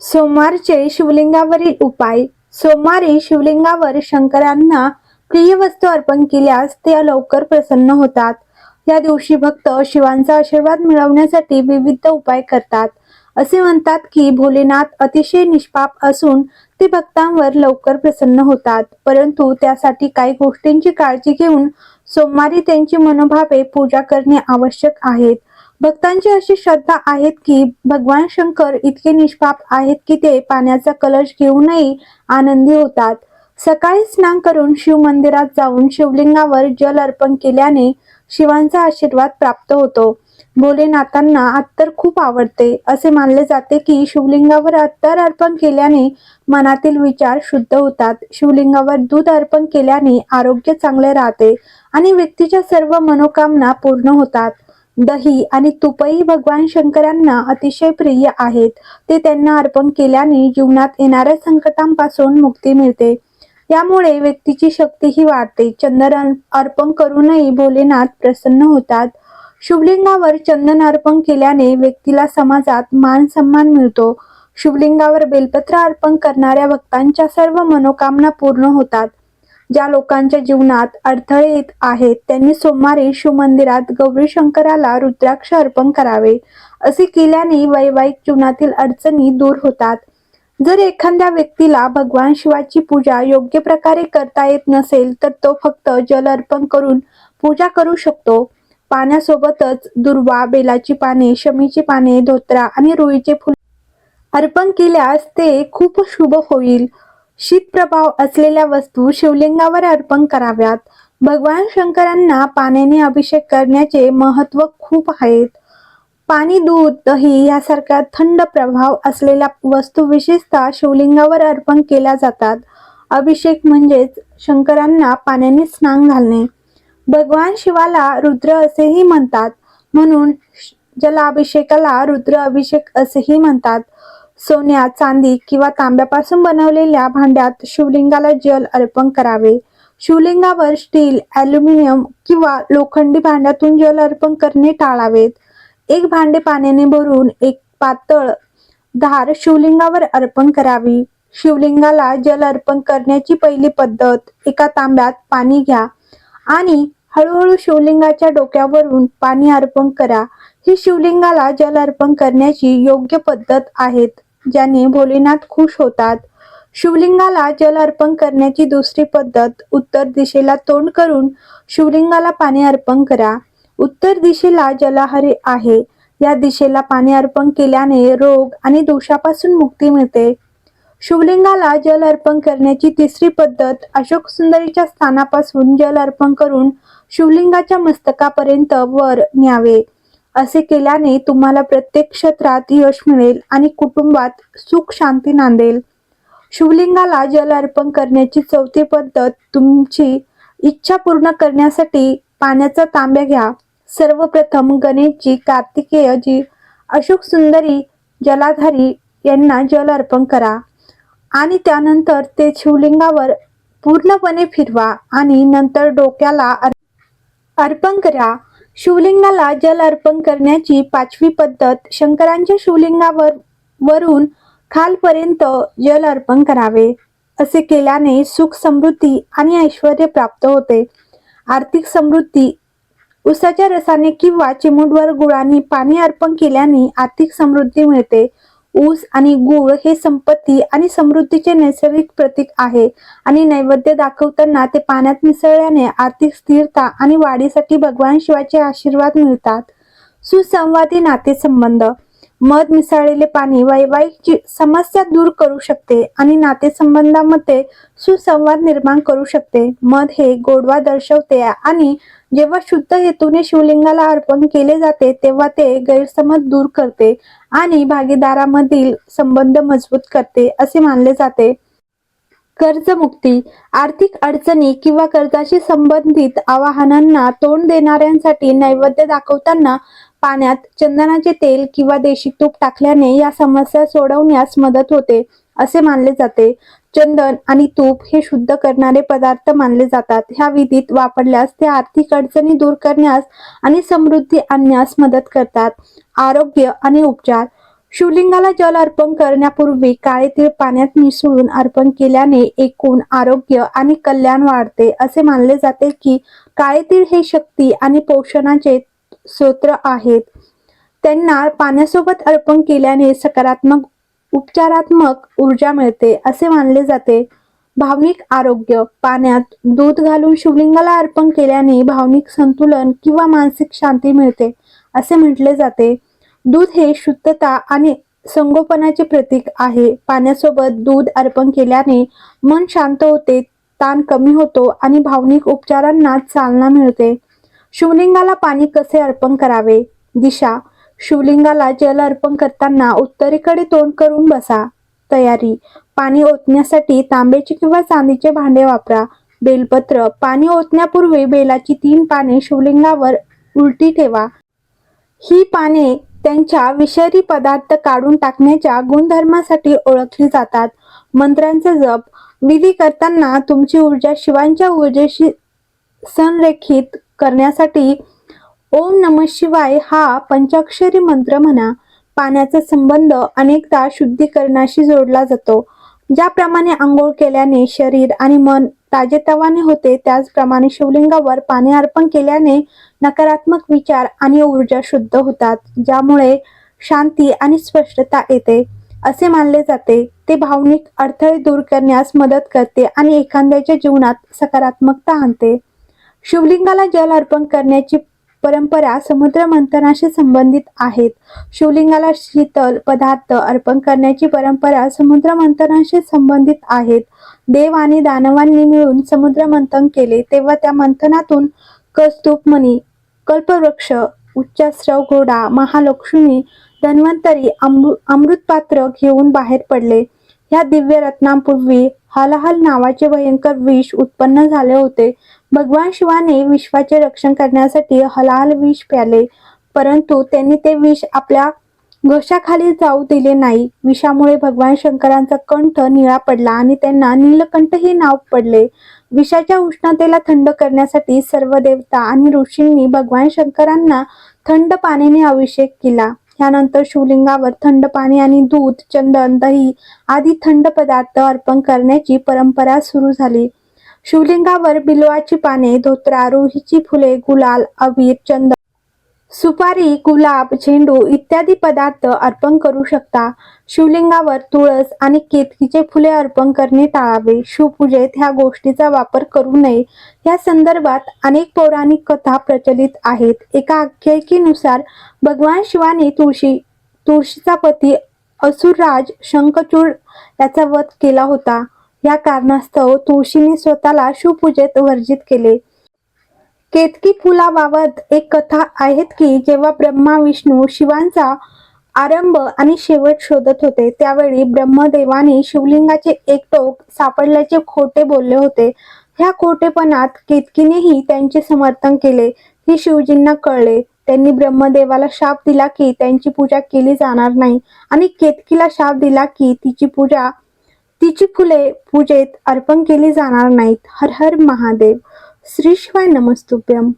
सोमवारचे शिवलिंगावरील उपाय. सोमवारी शिवलिंगावर शंकरांना प्रिय वस्तू अर्पण केल्यास ते लवकर प्रसन्न होतात. या दिवशी भक्त शिवांचा आशीर्वाद मिळवण्यासाठी विविध उपाय करतात. असे म्हणतात की भोलेनाथ अतिशय निष्पाप असून ते भक्तांवर लवकर प्रसन्न होतात. परंतु त्यासाठी काही गोष्टींची काळजी घेऊन सोमवारी त्यांची मनोभावे पूजा करणे आवश्यक आहेत भक्तांची अशी श्रद्धा आहेत की भगवान शंकर इतके निष्पाप आहेत की ते पाण्याचा कलश घेऊनही आनंदी होतात. सकाळी स्नान करून शिव मंदिरात जाऊन शिवलिंगावर जल अर्पण केल्याने शिवांचा आशीर्वाद प्राप्त होतो. भोलेनाथांना अत्तर खूप आवडते. असे मानले जाते की शिवलिंगावर अत्तर अर्पण केल्याने मनातील विचार शुद्ध होतात. शिवलिंगावर दूध अर्पण केल्याने आरोग्य चांगले राहते आणि व्यक्तीच्या सर्व मनोकामना पूर्ण होतात. दही आणि तुपही भगवान शंकरांना अतिशय प्रिय आहेत. ते त्यांना अर्पण केल्याने जीवनात येणाऱ्या संकटांपासून मुक्ती मिळते. यामुळे व्यक्तीची शक्तीही वाढते. चंदन अर्पण करूनही भोलेनाथ प्रसन्न होतात. शिवलिंगावर चंदन अर्पण केल्याने व्यक्तीला समाजात मान सन्मान मिळतो. शिवलिंगावर बेलपत्र अर्पण करणाऱ्या भक्तांच्या सर्व मनोकामना पूर्ण होतात. ज्या लोकांच्या जीवनात अडथळे येत आहेत त्यांनी सोमवारी शिवमंदिरात गौरी शंकराला रुद्राक्ष अर्पण करावे. असे केल्याने वैवाहिक जीवनातील अडचणी दूर होतात. जर एखाद्या व्यक्तीला भगवान शिवाची पूजा योग्य प्रकारे करता येत नसेल तर तो फक्त जल अर्पण करून पूजा करू शकतो. पाण्यासोबतच दुर्वा बेलाची पाने शमीची पाने धोत्रा आणि रुईचे फुल अर्पण केल्यास ते खूप शुभ होईल. शीत प्रभाव असलेल्या वस्तू शिवलिंगावर अर्पण कराव्यात. भगवान शंकरांना पाण्याने अभिषेक करण्याचे महत्त्व खूप आहेत. पाणी दूध दही यासारख्या थंड प्रभाव असलेल्या वस्तू विशेषतः शिवलिंगावर अर्पण केल्या जातात. अभिषेक म्हणजेच शंकरांना पाण्याने स्नान घालणे. भगवान शिवाला रुद्र असेही म्हणतात. म्हणून जलाभिषेकाला रुद्र अभिषेक असेही म्हणतात. सोन्या चांदी किंवा तांब्यापासून बनवलेल्या भांड्यात शिवलिंगाला जल अर्पण करावे. शिवलिंगावर स्टील ॲल्युमिनियम किंवा लोखंडी भांड्यातून जल अर्पण करणे टाळावेत. एक भांडे पाण्याने भरून एक पातळ धार शिवलिंगावर अर्पण करावी. शिवलिंगाला जल अर्पण करण्याची पहिली पद्धत एका तांब्यात पाणी घ्या आणि हळूहळू शिवलिंगाच्या डोक्यावरून पाणी अर्पण करा. ही शिवलिंगाला जल अर्पण करण्याची योग्य पद्धत आहेत. ज्याने भोलेनाथ खुश होतात. शिवलिंगाला जल अर्पण करण्याची दुसरी पद्धत उत्तर दिशेला तोंड करून शिवलिंगाला पाणी अर्पण करा. उत्तर दिशेला जलाहरी आहे. या दिशेला पाणी अर्पण केल्याने रोग आणि दोषापासून मुक्ती मिळते. शिवलिंगाला जल अर्पण करण्याची तिसरी पद्धत अशोक सुंदरीच्या स्थानापासून जल अर्पण करून शिवलिंगाच्या मस्तकापर्यंत वर न्यावे. असे केल्याने तुम्हाला प्रत्येक क्षेत्रात यश मिळेल आणि कुटुंबात सुख शांती नांदेल. शिवलिंगाला जल अर्पण करण्याची चौथी पद्धत तुमची इच्छा पूर्ण करण्यासाठी पाण्याचा तांब्या घ्या. सर्वप्रथम गणेशजी कार्तिकेयजी अशोक सुंदरी जलाधारी यांना जल अर्पण करा. आणि त्यानंतर ते शिवलिंगावर पूर्णपणे फिरवा आणि नंतर डोक्याला अर्पण करा. शिवलिंगाला जल अर्पण करण्याची पाचवी पद्धत शंकरांच्या शिवलिंगावर वरून खालपर्यंत जल अर्पण करावे असे केल्याने सुख समृद्धी आणि ऐश्वर प्राप्त होते. आर्थिक समृद्धी उसाच्या रसाने किंवा चिमुटवर गुळाने पाणी अर्पण केल्याने आर्थिक समृद्धी मिळते. ऊस आणि गुळ हे संपत्ती आणि समृद्धीचे नैसर्गिक प्रतीक आहे. आणि नैवेद्य दाखवताना ते पाण्यात मिसळल्याने आर्थिक स्थिरता आणि वाढीसाठी भगवान शिवाचे आशीर्वाद मिळतात. सुसंवादी नातेसंबंध. मध मिसळलेले पाणी वैवाहिकची समस्या दूर करू शकते आणि नातेसंबंधामध्ये सुसंवाद निर्माण करू शकते. मध हे गोडवा दर्शवते आणि जेव्हा शुद्ध हेतूने शिवलिंगाला अर्पण केले जाते तेव्हा ते गैरसमज दूर करते आणि भागीदारामधील संबंध मजबूत करते असे मानले जाते. कर्जमुक्ती आर्थिक अडचणी किंवा कर्जाशी संबंधित आवाहनांना तोंड देणाऱ्यांसाठी नैवेद्य दाखवताना पाण्यात चंदनाचे तेल किंवा देशी तूप टाकल्याने या समस्या सोडवण्यास मदत होते असे मानले जाते. चंदन आणि तूप हे शुद्ध करणारे पदार्थ मानले जातात. ह्या विधीत वापरल्यास ते आर्थिक अडचणी दूर करण्यास आणि समृद्धी आणण्यास मदत करतात. आरोग्य आणि उपचार शिवलिंगाला जल अर्पण करण्यापूर्वी काळे तीळ पाण्यात मिसळून अर्पण केल्याने एकूण आरोग्य आणि कल्याण वाढते. असे मानले जाते की काळे तीळ हे शक्ती आणि पोषणाचे स्रोत आहेत. त्यांना पाण्यासोबत अर्पण केल्याने सकारात्मक उपचारात्मक ऊर्जा मिळते. असे मानले जाते. भावनिक आरोग्य. पाण्यात दूध घालून शिवलिंगाला अर्पण केल्याने भावनिक संतुलन किंवा मानसिक शांती मिळते. असे म्हटले जाते. दूध हे शुद्धता आणि संगोपनाचे प्रतीक आहे. पाण्यासोबत दूध अर्पण केल्याने मन शांत होते ताण कमी होतो आणि भावनिक उपचारांना चालना मिळते. शिवलिंगाला पाणी कसे अर्पण करावे? दिशा शिवलिंगाला जल अर्पण करताना उत्तरेकडे तोंड करून बसा. तयारी पाणी ओतण्यासाठी तांब्याचे किंवा चांदीचे भांडे वापरा. बेलपत्र पाणी ओतण्यापूर्वी बेलाची तीन पाने शिवलिंगावर उलटी ठेवा. ही पाने त्यांच्या विषारी पदार्थ काढून टाकण्याच्या गुणधर्मासाठी ओळखली जातात. मंत्रांचा जप विधी करताना तुमची ऊर्जा शिवांच्या ऊर्जेशी संरेखित करण्यासाठी ओम नम शिवाय हा पंचाक्षरी मंत्र म्हणा. पाण्याचा संबंध अनेकदा शुद्धीकरणाशी जोडला जातो. ज्याप्रमाणे आंघोळ केल्याने शरीर आणि मन ताजेतवाने होते. त्याचप्रमाणे शिवलिंगावर पाणी अर्पण केल्याने नकारात्मक विचार आणि ऊर्जा शुद्ध होतात ज्यामुळे शांती आणि स्पष्टता येते. असे मानले जाते. ते भावनिक अडथळे दूर करण्यास मदत करते आणि एखाद्याच्या जीवनात सकारात्मकता आणते. शिवलिंगाला जल अर्पण करण्याची परंपरा समुद्र मंथनाशी संबंधित आहेत. शिवलिंगाला शीतल पदार्थ अर्पण करण्याची परंपरा समुद्र मंथनाशी संबंधित आहेत. देव आणि दानवांनी मिळून समुद्र मंथन केले तेव्हा त्या मंथनातून कस्तूपमणी कल्पवृक्ष उच्चास्रव घोडा महालक्ष्मी धन्वंतरी अमृ अमृतपात्र घेऊन बाहेर पडले. या दिव्य रत्नांपूर्वी हलहल नावाचे भयंकर विष उत्पन्न झाले होते. भगवान शिवाने विश्वाचे रक्षण करण्यासाठी हलाहल विष प्याले परंतु त्यांनी ते विष आपल्या घशाखाली जाऊ दिले नाही. विषामुळे भगवान शंकरांचा कंठ निळा पडला आणि त्यांना नीलकंठ हे नाव पडले. विषाच्या उष्णतेला थंड करण्यासाठी सर्व देवता आणि ऋषींनी भगवान शंकरांना थंड पाण्याने अभिषेक केला. त्यानंतर शिवलिंगावर थंड पाणी आणि दूध चंदन दही आदी थंड पदार्थ अर्पण करण्याची परंपरा सुरू झाली. शिवलिंगावर बिलवाची पाने धोत्रा रोहीची फुले गुलाल अबीर चंद सुपारी गुलाब झेंडू इत्यादी पदार्थ अर्पण करू शकता. शिवलिंगावर तुळस आणि केतकीचे फुले अर्पण करणे टाळावे. शिवपूजेत ह्या गोष्टीचा वापर करू नये. या संदर्भात अनेक पौराणिक कथा प्रचलित आहेत. एका आख्यायिकेनुसार भगवान शिवाने तुळशी तुळशीचा पती असुरराज शंखचूड याचा वध केला होता. या कारणास्तव तुळशीने स्वतःला शिवपूजेत वर्जित केले. केतकी फुलाबाबत एक कथा आहेत की जेव्हा ब्रह्मा विष्णू शिवांचा आरंभ आणि शेवट शोधत होते त्यावेळी ब्रह्मदेवाने शिवलिंगाचे एक टोक सापडल्याचे खोटे बोलले होते. ह्या खोटेपणात केतकीनेही त्यांचे समर्थन केले. हे शिवजींना कळले. त्यांनी ब्रह्मदेवाला शाप दिला की त्यांची पूजा केली जाणार नाही आणि केतकीला शाप दिला की तिची पूजा तिची फुले पूजेत अर्पण केली जाणार नाहीत. हर हर महादेव. श्री शिवाय नमस्तुभ्यम.